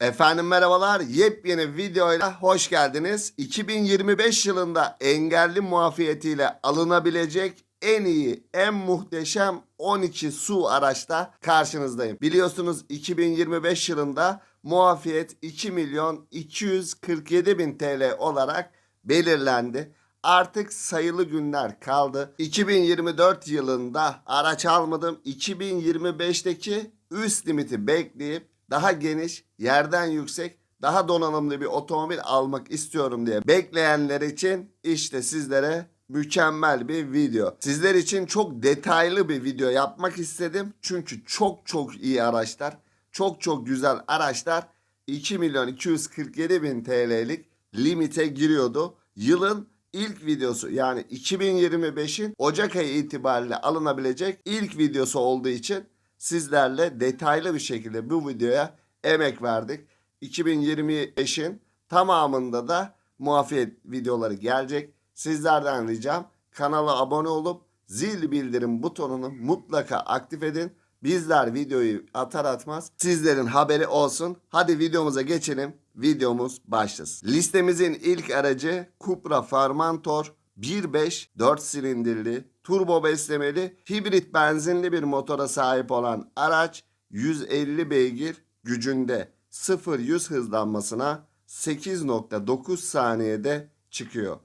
Efendim merhabalar. Yepyeni videoyla hoş geldiniz. 2025 yılında engelli muafiyetiyle alınabilecek en iyi, en muhteşem 12 su araçta karşınızdayım. Biliyorsunuz 2025 yılında muafiyet 2 milyon 247 bin TL olarak belirlendi. Artık sayılı günler kaldı. 2024 yılında araç almadım. 2025'teki üst limiti bekleyip daha geniş, yerden yüksek, daha donanımlı bir otomobil almak istiyorum diye bekleyenler için işte sizlere mükemmel bir video. Sizler için çok detaylı bir video yapmak istedim. Çünkü çok çok iyi araçlar, çok çok güzel araçlar 2 milyon 247 bin TL'lik limite giriyordu. Yılın ilk videosu yani 2025'in Ocak ayı itibariyle alınabilecek ilk videosu olduğu için sizlerle detaylı bir şekilde bu videoya emek verdik. 2025'in tamamında da muafiyet videoları gelecek. Sizlerden ricam kanala abone olup zil bildirim butonunu mutlaka aktif edin. Bizler videoyu atar atmaz sizlerin haberi olsun. Hadi videomuza geçelim. Videomuz başlasın. Listemizin ilk aracı Cupra Formentor 1.5 4 silindirli turbo beslemeli hibrit benzinli bir motora sahip olan araç 150 beygir gücünde 0-100 hızlanmasına 8.9 saniyede çıkıyor.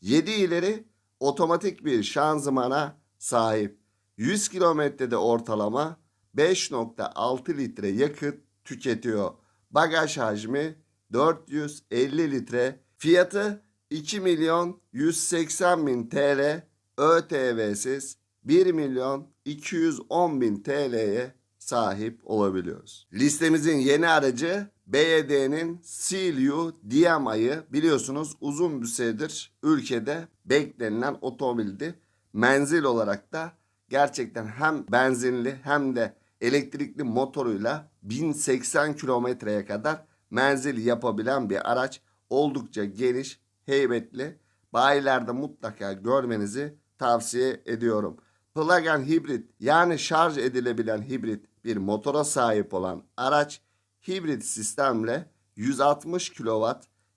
7 ileri otomatik bir şanzımana sahip. 100 kilometrede ortalama 5.6 litre yakıt tüketiyor. Bagaj hacmi 450 litre. Fiyatı 2 milyon 180 bin TL ÖTV'siz 1 milyon 210 bin TL'ye sahip olabiliyoruz. Listemizin yeni aracı BYD'nin Seal-U DMI'yi biliyorsunuz uzun bir süredir ülkede beklenilen otomobildi. Menzil olarak da gerçekten hem benzinli hem de elektrikli motoruyla 1080 kilometreye kadar menzil yapabilen bir araç. Oldukça geniş, heybetli. Bayilerde mutlaka görmenizi tavsiye ediyorum. Plug-in hibrit yani şarj edilebilen hibrit bir motora sahip olan araç hibrit sistemle 160 kW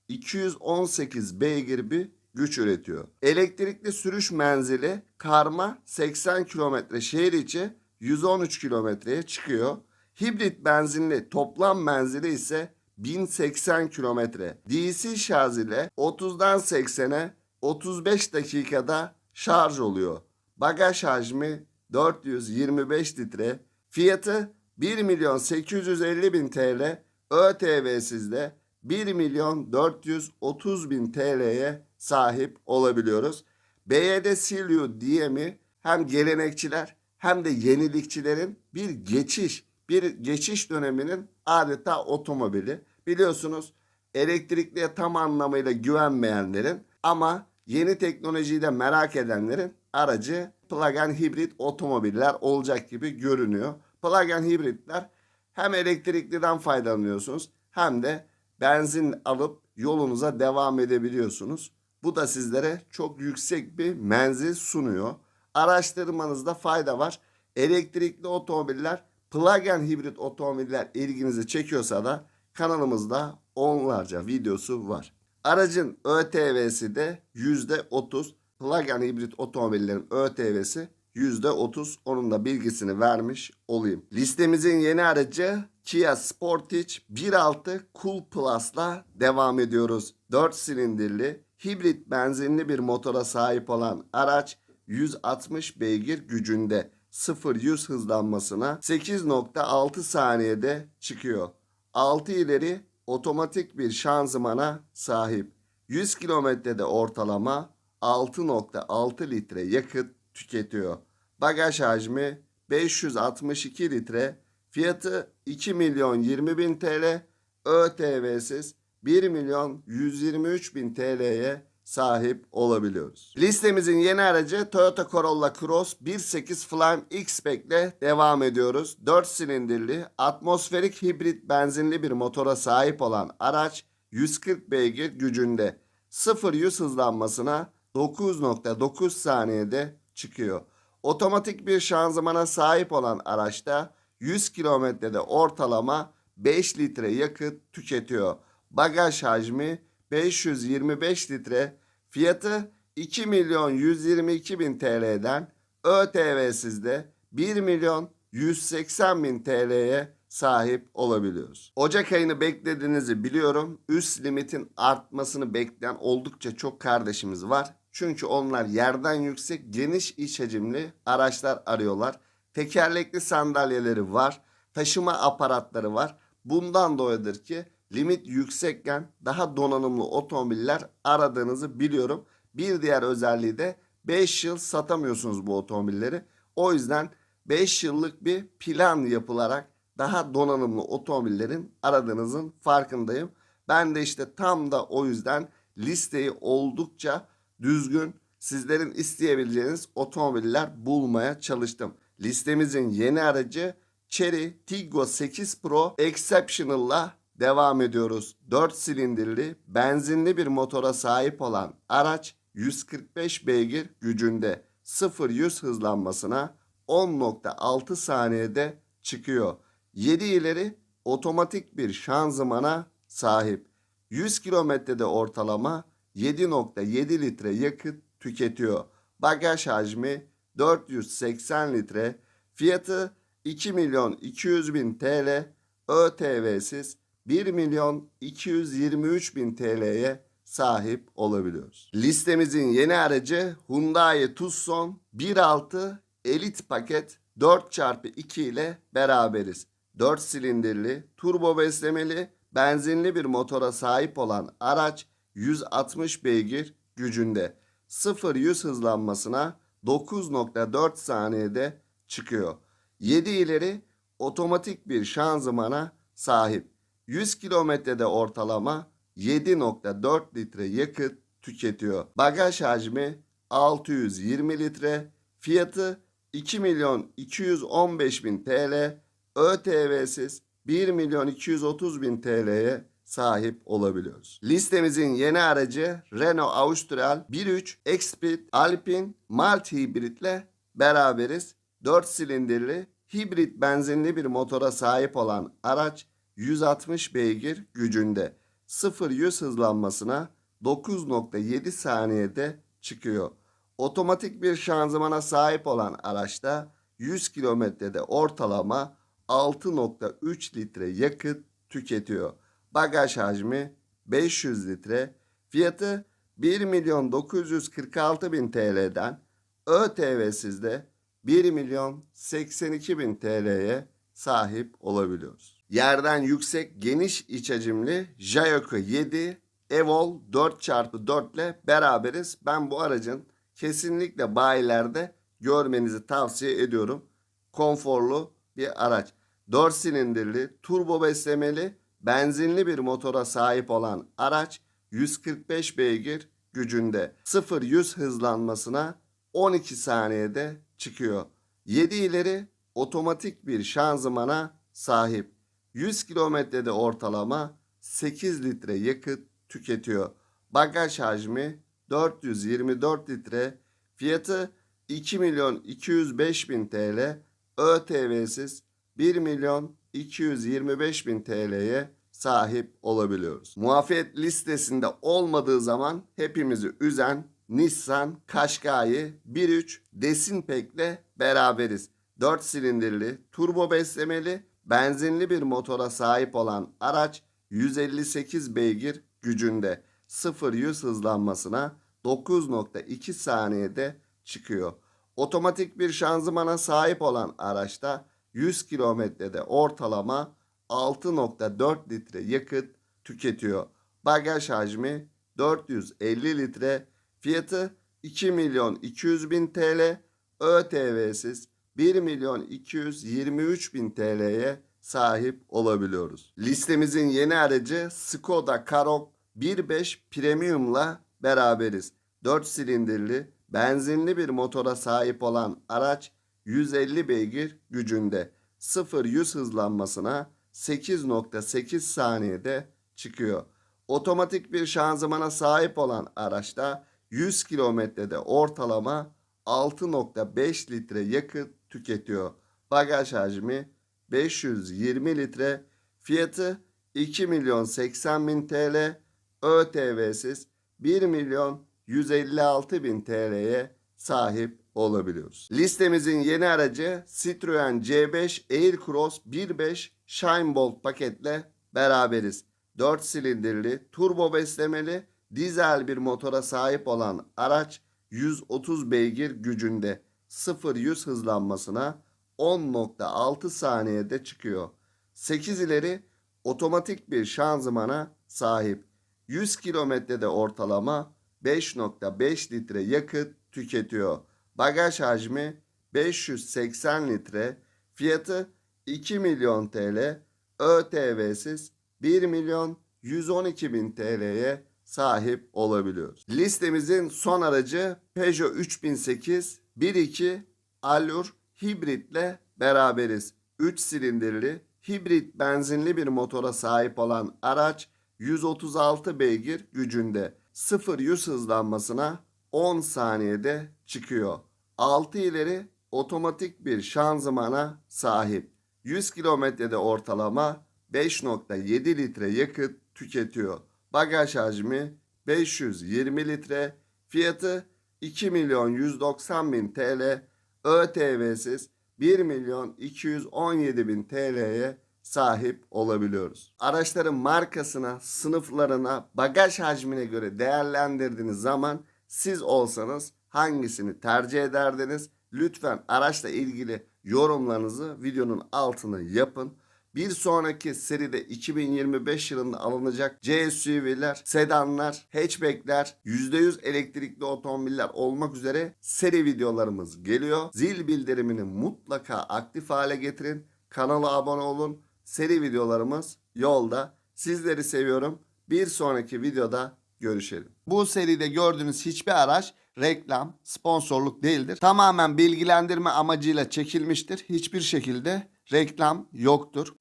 218 beygir bir güç üretiyor. Elektrikli sürüş menzili karma 80 km şehir içi 113 kilometreye çıkıyor. Hibrit benzinli toplam menzili ise 1080 kilometre. DC şarj ile 30'dan 80'e 35 dakikada şarj oluyor. Bagaj hacmi 425 litre. Fiyatı 1 milyon 850 bin TL. ÖTV'siz de 1 milyon 430 bin TL'ye sahip olabiliyoruz. BYD Silvio DM'i hem gelenekçiler hem de yenilikçilerin bir geçiş, bir geçiş döneminin adeta otomobili. Biliyorsunuz elektrikliye tam anlamıyla güvenmeyenlerin ama yeni teknolojiyi de merak edenlerin aracı plug-in hibrit otomobiller olacak gibi görünüyor. Plug-in hibritler hem elektrikliden faydalanıyorsunuz hem de benzin alıp yolunuza devam edebiliyorsunuz. Bu da sizlere çok yüksek bir menzil sunuyor. Araştırmanızda fayda var. Elektrikli otomobiller, plug-in hibrit otomobiller ilginizi çekiyorsa da kanalımızda onlarca videosu var. Aracın ÖTV'si de %30. Plug-in hibrit otomobillerin ÖTV'si %30. Onun da bilgisini vermiş olayım. Listemizin yeni aracı Kia Sportage 1.6 Cool Plus'la devam ediyoruz. 4 silindirli hibrit benzinli bir motora sahip olan araç 160 beygir gücünde 0-100 hızlanmasına 8.6 saniyede çıkıyor. 6 ileri otomatik bir şanzımana sahip. 100 kilometrede ortalama 6.6 litre yakıt tüketiyor. Bagaj hacmi 562 litre. Fiyatı 2 milyon 20 bin TL. ÖTV'siz 1 milyon 123 bin TL'ye sahip olabiliyoruz. Listemizin yeni aracı Toyota Corolla Cross 1.8 Flame X-Pack ile devam ediyoruz. 4 silindirli atmosferik hibrit benzinli bir motora sahip olan araç 140 beygir gücünde 0-100 hızlanmasına 9.9 saniyede çıkıyor. Otomatik bir şanzımana sahip olan araçta 100 kilometrede ortalama 5 litre yakıt tüketiyor. Bagaj hacmi 525 litre. Fiyatı 2 milyon 122 bin TL'den ÖTV'siz de 1 milyon 180 bin TL'ye sahip olabiliyoruz. Ocak ayını beklediğinizi biliyorum. Üst limitin artmasını bekleyen oldukça çok kardeşimiz var. Çünkü onlar yerden yüksek geniş iç hacimli araçlar arıyorlar. Tekerlekli sandalyeleri var. Taşıma aparatları var. Bundan dolayıdır ki limit yüksekken daha donanımlı otomobiller aradığınızı biliyorum. Bir diğer özelliği de 5 yıl satamıyorsunuz bu otomobilleri. O yüzden 5 yıllık bir plan yapılarak daha donanımlı otomobillerin aradığınızın farkındayım. Ben de işte tam da o yüzden listeyi oldukça düzgün sizlerin isteyebileceğiniz otomobiller bulmaya çalıştım. Listemizin yeni aracı Chery Tiggo 8 Pro Exceptional'la devam ediyoruz. 4 silindirli benzinli bir motora sahip olan araç 145 beygir gücünde 0-100 hızlanmasına 10.6 saniyede çıkıyor. 7 ileri otomatik bir şanzımana sahip. 100 kilometrede ortalama 7.7 litre yakıt tüketiyor. Bagaj hacmi 480 litre. Fiyatı 2 milyon 200 bin TL. ÖTV'siz 1 milyon 223 bin TL'ye sahip olabiliyoruz. Listemizin yeni aracı Hyundai Tucson 1.6 Elite paket 4x2 ile beraberiz. 4 silindirli, turbo beslemeli, benzinli bir motora sahip olan araç 160 beygir gücünde. 0-100 hızlanmasına 9.4 saniyede çıkıyor. 7 ileri otomatik bir şanzımana sahip. 100 kilometrede ortalama 7.4 litre yakıt tüketiyor. Bagaj hacmi 620 litre. Fiyatı 2 milyon 215 bin TL. ÖTV'siz 1 milyon 230 bin TL'ye sahip olabiliyoruz. Listemizin yeni aracı Renault Austral 1.3 X-Speed Alpine Multi hibritle beraberiz. 4 silindirli hibrit benzinli bir motora sahip olan araç 160 beygir gücünde 0-100 hızlanmasına 9.7 saniyede çıkıyor. Otomatik bir şanzımana sahip olan araçta 100 kilometrede ortalama 6.3 litre yakıt tüketiyor. Bagaj hacmi 500 litre. Fiyatı 1 milyon 946 bin TL'den ÖTV'siz de 1 milyon 82 bin TL'ye sahip olabiliyoruz. Yerden yüksek geniş iç hacimli Jayco 7 Evol 4x4 ile beraberiz. Ben bu aracın kesinlikle bayilerde görmenizi tavsiye ediyorum. Konforlu bir araç. 4 silindirli, turbo beslemeli, benzinli bir motora sahip olan araç 145 beygir gücünde 0-100 hızlanmasına 12 saniyede çıkıyor. 7 ileri otomatik bir şanzımana sahip. 100 kilometrede ortalama 8 litre yakıt tüketiyor. Bagaj hacmi 424 litre. Fiyatı 2 milyon 205 bin TL. ÖTV'siz 1 milyon 225 bin TL'ye sahip olabiliyoruz. Muafiyet listesinde olmadığı zaman hepimizi üzen Nissan Qashqai 1.3 Desinpek'le beraberiz. 4 silindirli, turbo beslemeli, benzinli bir motora sahip olan araç 158 beygir gücünde 0-100 hızlanmasına 9.2 saniyede çıkıyor. Otomatik bir şanzımana sahip olan araçta 100 kilometrede ortalama 6.4 litre yakıt tüketiyor. Bagaj hacmi 450 litre. Fiyatı 2 milyon 200 bin TL. ÖTV'siz 1 milyon 223 bin TL'ye sahip olabiliyoruz. Listemizin yeni aracı Skoda Karoq 1.5 Premium'la beraberiz. 4 silindirli, benzinli bir motora sahip olan araç 150 beygir gücünde 0-100 hızlanmasına 8.8 saniyede çıkıyor. Otomatik bir şanzımana sahip olan araçta 100 kilometrede ortalama 6.5 litre yakıt tüketiyor. Bagaj hacmi 520 litre. Fiyatı 2 milyon 80 bin TL. ÖTV'siz 1 milyon 156 bin TL'ye sahip olabiliyoruz. Listemizin yeni aracı Citroen C5 Aircross 1.5 Shine Bolt paketle beraberiz. 4 silindirli, turbo beslemeli, dizel bir motora sahip olan araç 130 beygir gücünde 0-100 hızlanmasına 10.6 saniyede çıkıyor. 8 ileri otomatik bir şanzımana sahip. 100 kilometrede ortalama 5.5 litre yakıt tüketiyor. Bagaj hacmi 580 litre. Fiyatı 2 milyon TL. ÖTV'siz 1 milyon 112 bin TL'ye sahip olabiliyoruz. Listemizin son aracı Peugeot 3008 1.2 Allure hibritle beraberiz. 3 silindirli hibrit benzinli bir motora sahip olan araç 136 beygir gücünde 0-100 hızlanmasına 10 saniyede çıkıyor. 6 ileri otomatik bir şanzımana sahip. 100 kilometrede ortalama 5.7 litre yakıt tüketiyor. Bagaj hacmi 520 litre. Fiyatı 2 milyon 190 bin TL. ÖTV'siz 1 milyon 217 bin TL'ye sahip olabiliyoruz. Araçların markasına, sınıflarına, bagaj hacmine göre değerlendirdiğiniz zaman siz olsanız hangisini tercih ederdiniz? Lütfen araçla ilgili yorumlarınızı videonun altına yapın. Bir sonraki seride 2025 yılında alınacak CSUV'ler, sedanlar, hatchbackler, %100 elektrikli otomobiller olmak üzere seri videolarımız geliyor. Zil bildirimini mutlaka aktif hale getirin. Kanala abone olun. Seri videolarımız yolda. Sizleri seviyorum. Bir sonraki videoda görüşelim. Bu seride gördüğünüz hiçbir araç reklam, sponsorluk değildir. Tamamen bilgilendirme amacıyla çekilmiştir. Hiçbir şekilde reklam yoktur.